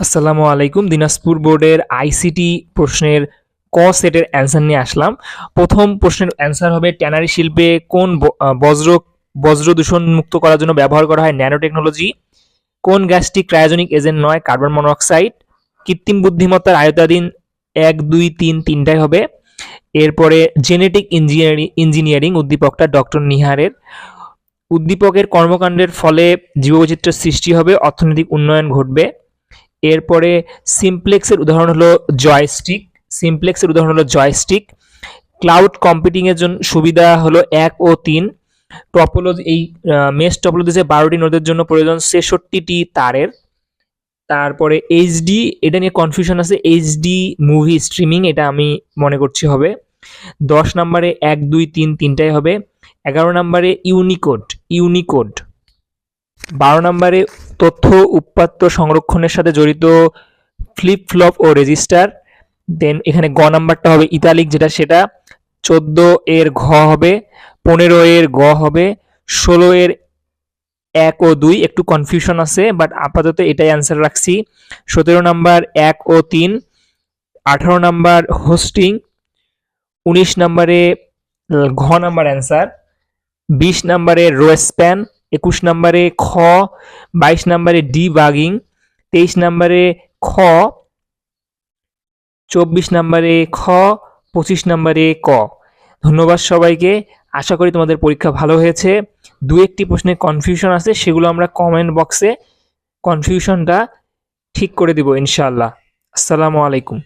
আসসালামু আলাইকুম, দিনাজপুর বোর্ডের আইসিটি প্রশ্নের ক সেটের অ্যান্সার নিয়ে আসলাম। প্রথম প্রশ্নের অ্যান্সার হবে, ট্যানারি শিল্পে কোন বজ্র বজ্র দূষণ মুক্ত করার জন্য ব্যবহার করা হয় ন্যানো টেকনোলজি কোন গ্যাসটি ক্রায়োজেনিক এজেন্ট নয়, কার্বন মনোক্সাইড? কৃত্রিম বুদ্ধিমত্তার আয়তাধীন এক, দুই, তিন, তিনটাই হবে। এরপরে জেনেটিক ইঞ্জিনিয়ারিং ইঞ্জিনিয়ারিং উদ্দীপকটা ডক্টর নিহারের। উদ্দীপকের কর্মকাণ্ডের ফলে জীববৈচিত্র্যের সৃষ্টি হবে, অর্থনৈতিক উন্নয়ন ঘটবে। এরপরে সিমপ্লেক্সের উদাহরণ হলো জয়স্টিক। সিমপ্লেক্সের উদাহরণ হলো জয়স্টিক। ক্লাউড কম্পিউটিং এর জন্য সুবিধা হলো এক ও তিন। টপোলজি, এই মেস টপোলজিতে বারোটি নোডের জন্য প্রয়োজন ছেষট্টিটি তারের। তারপরে এইচডি, এটা নিয়ে কনফিউশন আছে, এইচডি মুভি স্ট্রিমিং এটা আমি মনে করছি হবে। দশ নম্বরে এক, দুই, তিন, তিনটাই হবে। এগারো নম্বরে ইউনিকোড ইউনিকোড বারো নম্বরে তথ্য উপাত্ত সংরক্ষণের সাথে জড়িত ফ্লিপ ফ্লপ ও রেজিস্টার। দেন এখানে গ নাম্বারটা হবে ইতালিক, যেটা সেটা চোদ্দ এর ঘ হবে, পনেরো এর গ হবে, ষোলো এর এক ও দুই, একটু কনফিউশন আছে বাট আপাতত এটাই অ্যান্সার রাখছি। সতেরো নাম্বার এক ও তিন, আঠারো নাম্বার হোস্টিং উনিশ নাম্বারে ঘ নাম্বার অ্যান্সার বিশ নাম্বারে রো স্প্যান একুশ নাম্বারে খ, বাইশ নাম্বারে ডি বাগিং তেইশ নাম্বারে খ, চব্বিশ নাম্বারে খ, পঁচিশ নাম্বারে ক। ধন্যবাদ সবাইকে। আশা করি তোমাদের পরীক্ষা ভালো হয়েছে। দু একটি প্রশ্নে কনফিউশন আছে, সেগুলো আমরা কমেন্ট বক্সে কনফিউশনটা ঠিক করে দিব ইনশাআল্লাহ। আসসালামু আলাইকুম।